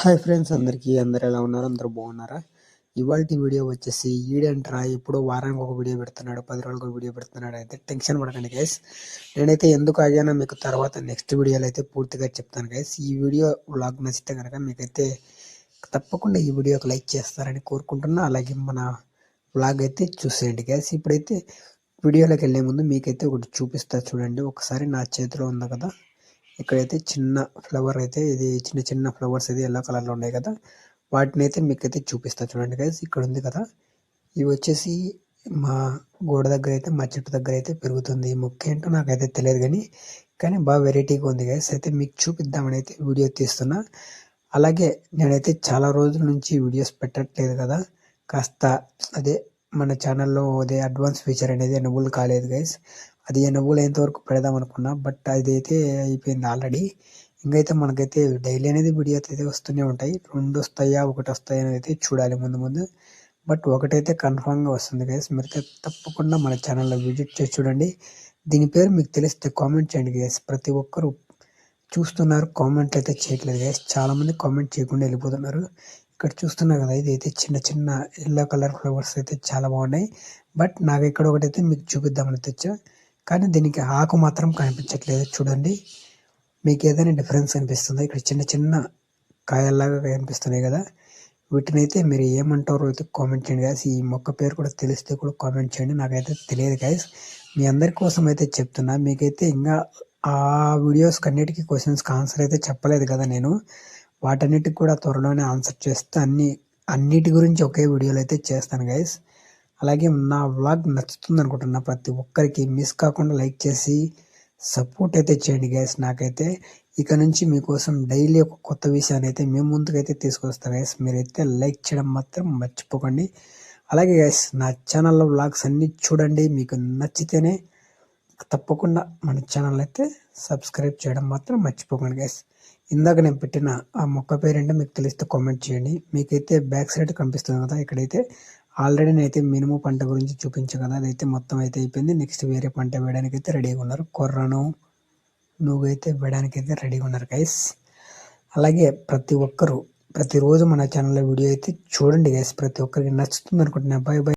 Hi friends అందరికీ అందరు ఎలా ఉన్నారు? అందరూ బాగున్నారా? ఇవాళ వీడియో వచ్చేసి ఈడంట్రా ఎప్పుడో వారానికి ఒక వీడియో పెడుతున్నాడు పది రోజులకు ఒక వీడియో పెడుతున్నాడు అయితే టెన్షన్ పడకండి గైస్ నేనైతే ఎందుకు ఆగానో మీకు తర్వాత నెక్స్ట్ వీడియోలో అయితే పూర్తిగా చెప్తాను గైస్ ఈ వీడియో వ్లాగ్ నచ్చితే కనుక మీకైతే తప్పకుండా ఈ వీడియోకి లైక్ చేస్తారని కోరుకుంటున్నా. అలాగే మన వ్లాగ్ అయితే చూసేయండి గైస్ ఇప్పుడైతే వీడియోలోకి వెళ్ళే ముందు మీకైతే ఒకటి చూపిస్తా చూడండి. ఒకసారి నా చేతిలో ఉంది కదా. ఇక్కడైతే చిన్న ఫ్లవర్ అయితే ఇది చిన్న చిన్న ఫ్లవర్స్ అయితే ఎల్లో కలర్లో ఉన్నాయి కదా. వాటిని అయితే మీకు అయితే చూపిస్తా చూడండి గైస్ ఇక్కడ ఉంది కదా. ఇవి వచ్చేసి మా గోడ దగ్గర అయితే మా చెట్టు దగ్గర అయితే పెరుగుతుంది. మొక్క ఏంటో నాకైతే తెలియదు కానీ కానీ బాగా వెరైటీగా ఉంది గైస్ అయితే మీకు చూపిద్దామని అయితే వీడియో తీస్తున్నా. అలాగే నేనైతే చాలా రోజుల నుంచి వీడియోస్ పెట్టట్లేదు కదా. కాస్త అదే మన ఛానల్లో అదే అడ్వాన్స్ ఫీచర్ అనేది ఎనబుల్ కాలేదు గైస్ అది ఎనబుల్ అయ్యేంతవరకు పెడదాం అనుకున్నా బట్ అదైతే అయిపోయింది ఆల్రెడీ ఇంకైతే మనకైతే డైలీ అనేది వీడియోస్ అయితే వస్తూనే ఉంటాయి. రెండు వస్తాయా ఒకటి వస్తాయా అనేది అయితే చూడాలి ముందు ముందు. బట్ ఒకటైతే కన్ఫామ్గా వస్తుంది గైస్ మీరైతే తప్పకుండా మన ఛానల్లో విజిట్ చేసి చూడండి. దీని పేరు మీకు తెలిస్తే కామెంట్ చేయండి గైస్ ప్రతి ఒక్కరు చూస్తున్నారు కామెంట్ అయితే చేయట్లేదు గైస్ చాలామంది కామెంట్ చేయకుండా వెళ్ళిపోతున్నారు. ఇక్కడ చూస్తున్నారు కదా ఇది అయితే చిన్న చిన్న ఎల్లో కలర్ ఫ్లవర్స్ అయితే చాలా బాగున్నాయి. బట్ నాకు ఇక్కడ ఒకటైతే మీకు చూపిద్దామని తెచ్చా. కానీ దీనికి ఆకు మాత్రం కనిపించట్లేదు. చూడండి. మీకు ఏదైనా డిఫరెన్స్ అనిపిస్తుంది. ఇక్కడ చిన్న చిన్న కాయల్లాగా కనిపిస్తున్నాయి కదా. వీటిని అయితే మీరు ఏమంటారో అయితే కామెంట్ చేయండి గాయస్ ఈ మొక్క పేరు కూడా తెలిస్తే కూడా కామెంట్ చేయండి. నాకైతే తెలియదు గాయస్ మీ అందరి కోసం అయితే చెప్తున్నా. మీకైతే ఇంకా ఆ వీడియోస్ అన్నిటికీ క్వశ్చన్స్కి ఆన్సర్ అయితే చెప్పలేదు కదా నేను. వాటన్నిటికి కూడా త్వరలోనే ఆన్సర్ చేస్తే అన్ని అన్నిటి గురించి ఒకే వీడియోలో అయితే చేస్తాను గైస్ అలాగే నా వ్లాగ్ నచ్చుతుంది అనుకుంటున్నా ప్రతి ఒక్కరికి. మిస్ కాకుండా లైక్ చేసి సపోర్ట్ అయితే చేయండి గైస్ నాకైతే. ఇక నుంచి మీకోసం డైలీ ఒక కొత్త విషయాన్ని అయితే మేము ముందుకైతే తీసుకొస్తాం గైస్ మీరైతే లైక్ చేయడం మాత్రం మర్చిపోకండి. అలాగే గైస్ నా ఛానల్లో వ్లాగ్స్ అన్నీ చూడండి. మీకు నచ్చితేనే తప్పకుండా మన ఛానల్ అయితే సబ్స్క్రైబ్ చేయడం మాత్రం మర్చిపోకండి గైస్ ఇందాక నేను పెట్టిన ఆ మొక్క పేరేంటో మీకు తెలిస్తే కామెంట్ చేయండి. మీకైతే బ్యాక్ సైడ్ కనిపిస్తుంది కదా ఇక్కడైతే ఆల్రెడీ నేనైతే మినుము పంట గురించి చూపించాను కదా అదైతే మొత్తం అయితే అయిపోయింది. నెక్స్ట్ వేరే పంట వేయడానికి అయితే రెడీగా ఉన్నారు. కొర్రను నువ్వైతే వేయడానికి అయితే రెడీగా ఉన్నారు గైస్ అలాగే ప్రతి ఒక్కరు ప్రతిరోజు మన ఛానల్లో వీడియో అయితే చూడండి గైస్ ప్రతి ఒక్కరికి నచ్చుతుంది అనుకుంటున్నా. Bye bye